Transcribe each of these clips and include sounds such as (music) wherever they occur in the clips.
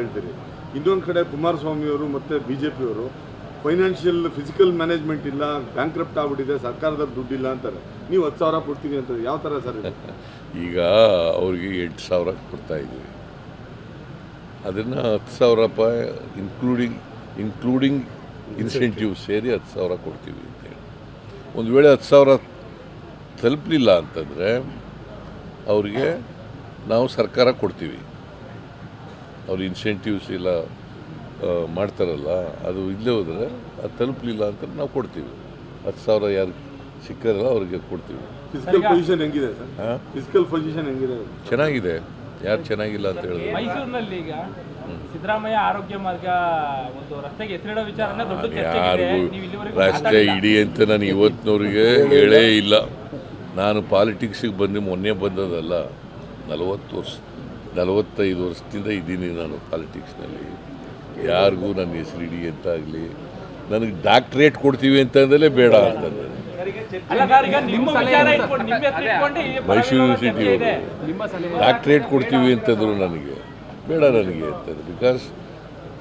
ಹೇಳ್ತೀರಿ. ಇನ್ನೊಂದು ಕಡೆ ಕುಮಾರಸ್ವಾಮಿಯವರು ಮತ್ತು ಬಿ ಜೆ ಪಿಯವರು ಫೈನಾನ್ಷಿಯಲ್ ಫಿಸಿಕಲ್ ಮ್ಯಾನೇಜ್ಮೆಂಟ್ ಇಲ್ಲ ಬ್ಯಾಂಕ್ರಪ್ಟ್ ಆಗ್ಬಿಟ್ಟಿದೆ ಸರ್ಕಾರದ ದುಡ್ಡಿಲ್ಲ ಅಂತಾರೆ. ನೀವು ಹತ್ತು (laughs) ಸಾವಿರ ಕೊಡ್ತೀವಿ ಅಂತ ಯಾವ ಥರ ಸರ್ ಈಗ ಅವ್ರಿಗೆ ಎಂಟು ಸಾವಿರ ಕೊಡ್ತಾ ಇದ್ದೀವಿ. ಅದನ್ನು ಹತ್ತು ಸಾವಿರ ರೂಪಾಯಿ ಇನ್ಕ್ಲೂಡಿಂಗ್ ಇನ್ಕ್ಲೂಡಿಂಗ್ ಇನ್ಸೆಂಟಿವ್ ಸೇರಿ ಹತ್ತು ಸಾವಿರ ಕೊಡ್ತೀವಿ ಅಂತೇಳಿ ಒಂದು ವೇಳೆ ಹತ್ತು ಸಾವಿರ ತಲುಪಲಿಲ್ಲ ಅಂತಂದರೆ ಅವ್ರಿಗೆ ನಾವು ಸರ್ಕಾರ ಕೊಡ್ತೀವಿ. ಅವ್ರು ಇನ್ಸೆಂಟಿವ್ಸ್ ಇಲ್ಲ ಮಾಡ್ತಾರಲ್ಲ ಅದು ಇಲ್ಲೇ ಹೋದರೆ ಅದು ತಲುಪಲಿಲ್ಲ ಅಂತ ನಾವು ಕೊಡ್ತೀವಿ. ಹತ್ತು ಸಾವಿರ ಯಾರು ಸಿಕ್ಕಾರಲ್ಲ ಅವ್ರಿಗೆ ಕೊಡ್ತೀವಿ. ಫಿಸಿಕಲ್ ಪೊಸಿಷನ್ ಹೆಂಗಿದೆ ಸರ್? ಹಾಂ ಫಿಸಿಕಲ್ ಪೊಸಿಷನ್ ಹೆಂಗಿದೆ? ಚೆನ್ನಾಗಿದೆ. ಯಾರು ಚೆನ್ನಾಗಿಲ್ಲ ಅಂತ ಹೇಳಿದ್ರೆ. ಮೈಸೂರಿನಲ್ಲಿ ಈಗ ಸಿದ್ದರಾಮಯ್ಯ ಆರೋಗ್ಯ ಮಾರ್ಗ ಒಂದು ರಸ್ತೆಗೆ ಎತ್ತಿಡೋ ವಿಚಾರನ ದೊಡ್ಡ ಚರ್ಚೆಗಿದೆ ಯಾರಿಗೂ ನೀವು ಇಲ್ಲಿವರೆಗೂ ರಸ್ತೆ. ಇಡಿ ಅಂತ ನಾನು ಇವತ್ತಿನವ್ರಿಗೆ ಹೇಳೇ ಇಲ್ಲ. ನಾನು ಪಾಲಿಟಿಕ್ಸಿಗೆ ಬಂದು ಮೊನ್ನೆ ಬಂದದಲ್ಲ ನಲವತ್ತು ವರ್ಷ. ನಲವತ್ತೈದು ವರ್ಷದಿಂದ ಇದ್ದೀನಿ ನಾನು ಪಾಲಿಟಿಕ್ಸ್ನಲ್ಲಿ. ಯಾರಿಗೂ ನನ್ನ ಹೆಸರು ಇಡಿ ಅಂತ ಆಗಲಿ ನನಗೆ ಡಾಕ್ಟ್ರೇಟ್ ಕೊಡ್ತೀವಿ ಅಂತಂದಲೇ ಬೇಡ ಅಂತಂದರೆ ಅಲ್ಲ ಸರ್, ಈಗ ನಿಮ್ಮ ವಿಚಾರ ಇಟ್ಕೊಂಡು ನಿಮ್ಮ ಹೆಸರು ಇಟ್ಕೊಂಡು ಈ ಮೈಸೂರು ಯೂನಿವರ್ಸಿಟಿ ಚರ್ಚೆ ಡಾಕ್ಟ್ರೇಟ್ ಕೊಡ್ತೀವಿ ಅಂತಂದರು ನನಗೆ. ಬೇಡ ನನಗೆ ಅಂತಂದ್ರೆ ಬಿಕಾಸ್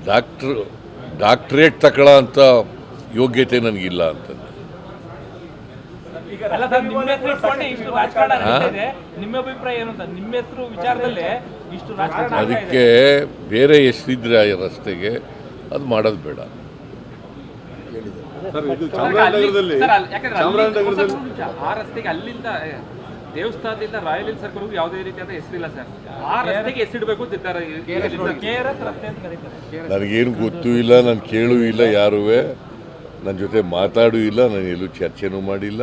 ಡಾಕ್ಟ್ರ್ ಡಾಕ್ಟ್ರೇಟ್ ತಗೊಳ್ಳೋ ಅಂಥ ಯೋಗ್ಯತೆ ನನಗಿಲ್ಲ ಅಂತಂದ್ರೆ ಅದಕ್ಕೆ ಬೇರೆ ಎಷ್ಟಿದ್ರೆ ಆ ರಸ್ತೆಗೆ ಅದು ಮಾಡೋದು ಬೇಡ. ಸರ್ ಇದು ಚಾಮರಾಜನಗರದಲ್ಲಿ ಸರ್, ಅಲ್ಲಿ- ಯಾಕಂದ್ರೆ ಅಲ್ಲಿ- ಚಾಮರಾಜನಗರದಲ್ಲಿ ಒಂದ್ ಆ ರಸ್ತೆಗೆ ಅಲ್ಲಿಂದ ದೇವಸ್ಥಾನದಿಂದ ರಾಯಲ್ ಹಿಲ್ ಸರ್ಕಲ್ಗೂ ಯಾವುದೇ ರೀತಿಯಾದ ಹೆಸರಿಲ್ಲ ಸರ್. ಆ ರಸ್ತೆಗೆ ಹೆಸರಿಡಬೇಕು ಅಂತಿದ್ದಾರೆ ನನಗೇನು ಗೊತ್ತೂ ಇಲ್ಲ ನಾನು ಕೇಳೂ ಇಲ್ಲ ಯಾರೂ ನನ್ನ ಜೊತೆ ಮಾತಾಡೂ ಇಲ್ಲ ನಾನು ಎಲ್ಲೂ ಚರ್ಚೆನೂ ಮಾಡಿಲ್ಲ.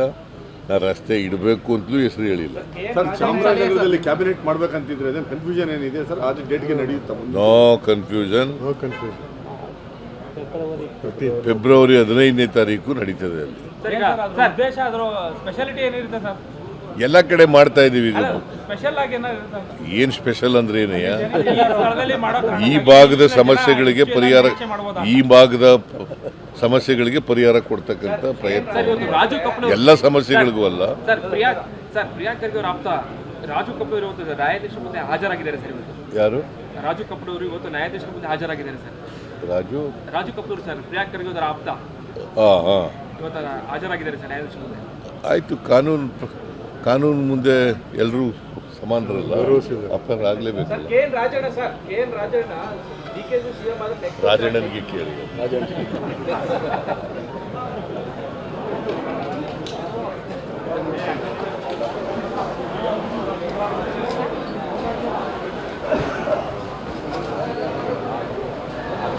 ನಾನು ರಸ್ತೆ ಇಡಬೇಕು ಅಂತಲೂ ಹೆಸರು ಹೇಳಿಲ್ಲ. ಸರ್ ಚಾಮರಾಜನಗರದಲ್ಲಿ ಕ್ಯಾಬಿನೆಟ್ ಮಾಡ್ಬೇಕಂತಿದ್ರೆ ಅದೇನು ಕನ್ಫ್ಯೂಷನ್ ಏನಿದೆ? ಸರ್ ಅದು ಡೇಟ್ಗೆ ನಡೆಯುತ್ತಾ ನೋ ಕನ್ಫ್ಯೂಷನ್ ಫೆಬ್ರವರಿ ಹದಿನೈದನೇ ತಾರೀಕು ನಡೀತದೆ ಅಲ್ಲಿ. ಸರ್ ಈಗ ಅದ್ರ ಉದ್ದೇಶ ಸ್ಪೆಷಾಲಿಟಿ ಏನಿರುತ್ತೆ ಸರ್? ಎಲ್ಲ ಕಡೆ ಮಾಡ್ತಾ ಇದೀವಿ ಈಗ ಏನು ಸ್ಪೆಷಲ್ ಅಂದ್ರೆ ಏನಯ್ಯ ಈ ಭಾಗದ ಸಮಸ್ಯೆಗಳಿಗೆ ಪರಿಹಾರ ಈ ಭಾಗದ ಸಮಸ್ಯೆಗಳಿಗೆ ಪರಿಹಾರ ಕೊಡ್ತಕ್ಕಂಥ ಪ್ರಯತ್ನ. ಎಲ್ಲ ಸಮಸ್ಯೆಗಳಿಗೂ ಅಲ್ಲ. ಸರ್ ಪ್ರಿಯಾಂಕ್ ಸರ್ ಪ್ರಿಯಾಂಕ್ ಖರ್ಗೆ ಅವರ ಆಪ್ತ ರಾಜು ಕಪೂರ್ ಇವತ್ತು ನ್ಯಾಯಾಧೀಶರ ಮುಂದೆ ಹಾಜರಾಗಿದ್ದಾರೆ ಸರ್ ಯಾರು? ರಾಜು ಕಪೂರ್ ಅವರು ಇವತ್ತು ನ್ಯಾಯಾಧೀಶರ ಮುಂದೆ ಹಾಜರಾಗಿದ್ದಾರೆ ಸರ್. ರಾಜು? ರಾಜು ಕಪೂರ್ ಸರ್ ಪ್ರಿಯಾಂಕ್ ಖರ್ಗೆ ಅವರ ಆಪ್ತ. ಇವತ್ತು ಹಾಜರಾಗಿದ್ದಾರೆ ಸರ್ ನ್ಯಾಯಾಧೀಶರ ಮುಂದೆ. ಆಯಿತು ಕಾನೂನು ಕಾನೂನು ಮುಂದೆ ಎಲ್ಲರೂ ಸಮಾನರಲ್ಲ? ಅಪ್ಪನ ಆಗಲೇಬೇಕಲ್ಲ ರಾಜಣ್ಣನಿಗೆ ಕೇಳಿ.